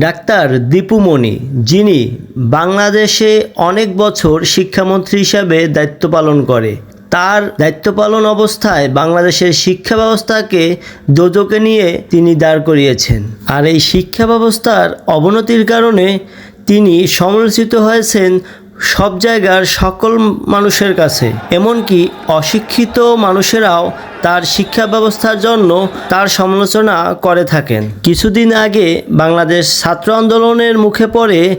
Doctor Dipu Moni যিনি বাংলাদেশে অনেক বছর শিক্ষামন্ত্রী হিসাবে দায়িত্ব পালন করে। তার দায়িত্ব পালন অবস্থায় বাংলাদেশের শিক্ষা ব্যবস্থাকে দোজকে নিয়ে তিনি দাঁড় করিয়েছেন। আর এই শিক্ষা ব্যবস্থার অবনতির কারণে তিনি সমালোচিত হয়েছেন সব জায়গার সকল মানুষের কাছে, এমনকি অশিক্ষিত মানুষেরাও তার শিক্ষা ব্যবস্থার জন্য তার সমালোচনা করে থাকেন। কিছুদিন আগে বাংলাদেশ ছাত্র আন্দোলনের মুখে পড়ে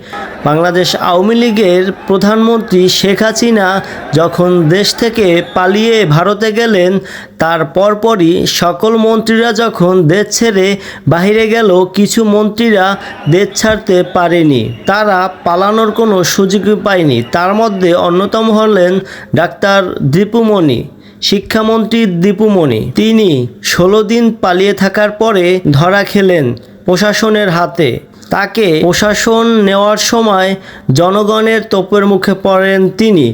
বাংলাদেশ আওয়ামী লীগের প্রধানমন্ত্রী শেখ হাসিনা যখন দেশ থেকে পালিয়ে ভারতে গেলেন, তার পরপরই সকল মন্ত্রীরা যখন দেশ ছেড়ে বাহিরে গেল, কিছু মন্ত্রীরা দেশ ছাড়তে পারেনি। তারা পালানোর কোনো সুযোগই পায়নি। তার মধ্যে অন্যতম হলেন ডাক্তার দীপুমণি, শিক্ষামন্ত্রী দীপুমণি। তিনি ষোলো দিন পালিয়ে থাকার পরে ধরা খেলেন প্রশাসনের হাতে। তাকে প্রশাসন নেওয়ার সময় জনগণের তোপের মুখে পড়েন তিনি।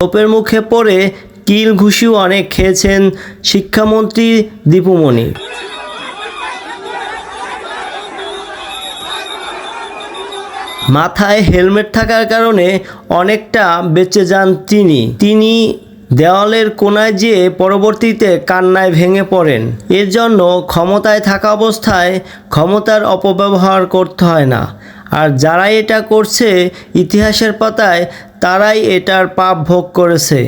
তোপের মুখে পড়ে কিল ঘুষিও অনেক খেয়েছেন শিক্ষামন্ত্রী দীপুমণি মাথায় হেলমেট থাকার কারণে অনেকটা বেঁচে যান তিনি। তিনি দেওয়ালের কোনায় যেয়ে পরবর্তীতে কান্নায় ভেঙে পড়েন। এর জন্য ক্ষমতায় থাকা অবস্থায় ক্ষমতার অপব্যবহার করতে হয় না। আর যারাই এটা করছে, ইতিহাসের পাতায় তারাই এটার পাপ ভোগ করেছে।